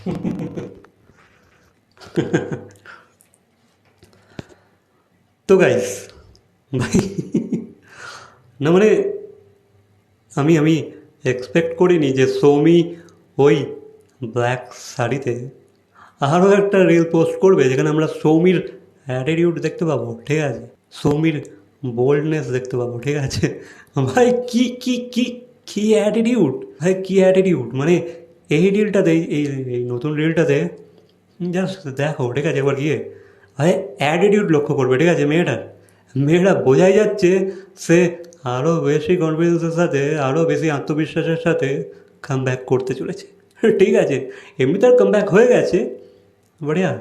তো গাইস ভাই না মানে আমি আমি এক্সপেক্ট করিনি যে সৌমি ওই ব্ল্যাক শাড়িতে আরও একটা রিল পোস্ট করবে যেখানে আমরা সৌমির অ্যাটিটিউড দেখতে পাবো, ঠিক আছে? সৌমির বোল্ডনেস দেখতে পাবো, ঠিক আছে? ভাই, কি কি কি কি অ্যাটিটিউড ভাই, কি অ্যাটিটিউড মানে এই রিলটাতে এই এই নতুন রিলটাতে জাস্ট দেখো, ঠিক আছে একবার গিয়ে। ভাই অ্যাটিটিউড লক্ষ্য করবে, ঠিক আছে মেয়েটার মেয়েটা বোঝাই যাচ্ছে সে আরও বেশি কনফিডেন্সের সাথে আরও বেশি আত্মবিশ্বাসের সাথে কাম ব্যাক করতে চলেছে। ঠিক আছে, এমনি তার কাম ব্যাক হয়ে গেছে। বড়িয়া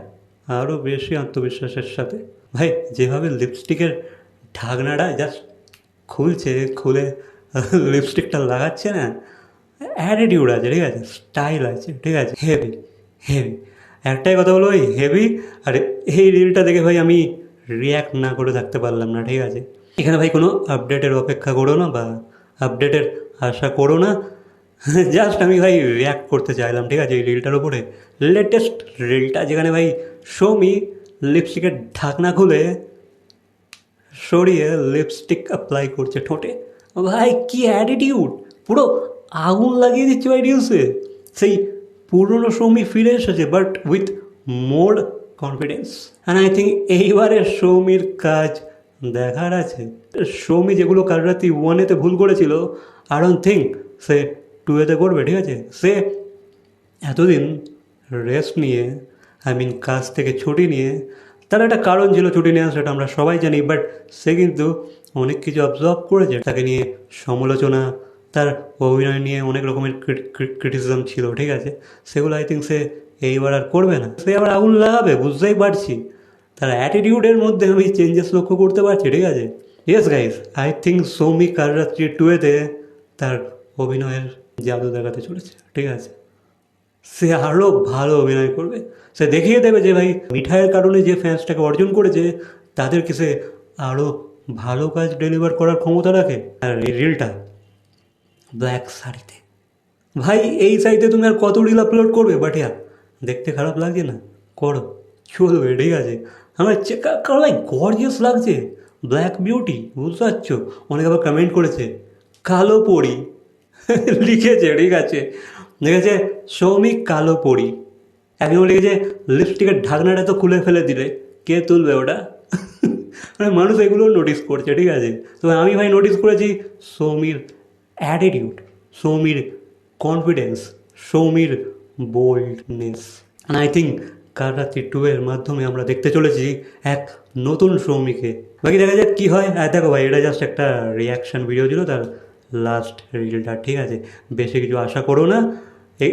আরও বেশি আত্মবিশ্বাসের সাথে। ভাই, যেভাবে লিপস্টিকের ঢাকনাটা জাস্ট খুলছে, খুলে লিপস্টিকটা লাগাচ্ছে না অ্যাটিটিউড আছে, ঠিক আছে? স্টাইল আছে, ঠিক আছে? হেভি হেভি একটাই কথা বলো ওই হেভি আর এই রিলটা দেখে ভাই আমি রিয়্যাক্ট না করে থাকতে পারলাম না, ঠিক আছে? এখানে ভাই কোনো আপডেটের অপেক্ষা করো না বা আপডেটের আশা করো না। জাস্ট আমি ভাই রিয়্যাক্ট করতে চাইলাম, ঠিক আছে? এই রিলটার ওপরে লেটেস্ট রিলটা যেখানে ভাই সৌমি লিপস্টিকের ঢাকনা খুলে সরিয়ে লিপস্টিক অ্যাপ্লাই করছে ঠোঁটে। ভাই, কি অ্যাটিটিউড পুরো আগুন লাগিয়ে দিচ্ছে ভাই রিলসে সেই পুরনো সৌমি ফিরে এসেছে but with more confidence and I think এইবারের সৌমির কাজ দেখার আছে। সৌমি যেগুলো কাল রাত্রি ওয়ানেতে ভুল করেছিল আই ডোন্ট থিঙ্ক সে টুয়েতে করবে, ঠিক আছে? সে এতদিন রেস্ট নিয়ে আই মিন কাজ থেকে ছুটি নিয়ে, তার একটা কারণ ছিল ছুটি নেওয়া, সেটা আমরা সবাই জানি বাট সে কিন্তু অনেক কিছু অবজার্ভ করেছে। তাকে নিয়ে সমালোচনা তার অভিনয় নিয়ে অনেক রকমের ক্রিটিসিজম ছিল, ঠিক আছে? সেগুলো আই থিঙ্ক সে এইবার আর করবে না। সে আবার আগুন লাগাবে, বুঝতেই পারছি। তার অ্যাটিটিউডের মধ্যে আমি চেঞ্জেস লক্ষ্য করতে পারছি, ঠিক আছে? Yes guys I think Soumi কাল রাত্রি টুয়েতে তার অভিনয়ের জাদু দেখাতে চলেছে, ঠিক আছে? সে আরও ভালো অভিনয় করবে। সে দেখিয়ে দেবে যে ভাই, মিঠাইয়ের কারণে যে ফ্যান্সটাকে অর্জন করেছে, তাদেরকে সে আরও ভালো কাজ ডেলিভার করার ক্ষমতা রাখে আর রিলটা ব্ল্যাক শাড়িতে ভাই, এই সাইডে তুমি আর কত রিল আপলোড করবে বাটিয়া দেখতে খারাপ লাগছে না? করো। চলবে ঠিক আছে। আমার ভাই গর্জিয়াস লাগছে। ব্ল্যাক বিউটি বুঝতে পারছ? অনেকে আবার কমেন্ট করেছে। কালো পরি। লিখেছে, ঠিক আছে। লিখেছে, সৌমিক কালো পরি। একজন লিখেছে লিপস্টিকের ঢাকনাটা তো খুলে ফেলে দিলে। কে তুলবে ওটা? মানে মানুষ এগুলো নোটিস করছে, ঠিক আছে। তো আমি ভাই নোটিস করেছি সৌমির অ্যাটিটিউড সৌমির কনফিডেন্স সৌমির বোল্ডনেস আই থিঙ্ক কার রাত্রি টু এর মাধ্যমে আমরা দেখতে চলেছি এক নতুন সৌমিকে বাকি দেখা যাক কী হয়। আর দেখো ভাই, এটা জাস্ট একটা রিয়াকশান ভিডিও ছিল, তার লাস্ট রিলটা ঠিক আছে, বেশি কিছু আশা করো না।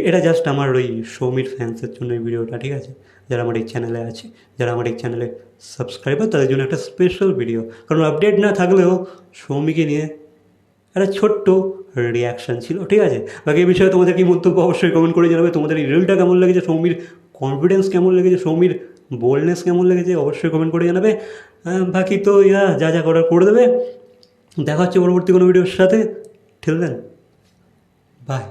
এটা জাস্ট আমার ওই সৌমির ফ্যান্সের জন্য এই ভিডিওটা ঠিক আছে? যারা আমার এই চ্যানেলে আছে, যারা আমার এই চ্যানেলে সাবস্ক্রাইবার তাদের জন্য একটা স্পেশাল ভিডিও কারণ আপডেট না থাকলেও সৌমিকে নিয়ে একটা ছোট্ট রিয়াকশান ছিল, ঠিক আছে? বাকি এই বিষয়ে তোমাদের কি মন্তব্য অবশ্যই কমেন্ট করে জানাবে। তোমাদের এই রিলটা কেমন লেগেছে? সৌমির কনফিডেন্স কেমন লেগেছে? সৌমির বোল্ডনেস কেমন লেগেছে? অবশ্যই কমেন্ট করে জানাবে। বাকি তো ইয়া, যা যা করার করে দেবে। দেখা হচ্ছে পরবর্তী কোনো ভিডিওর সাথে। ঠিক দেন বাই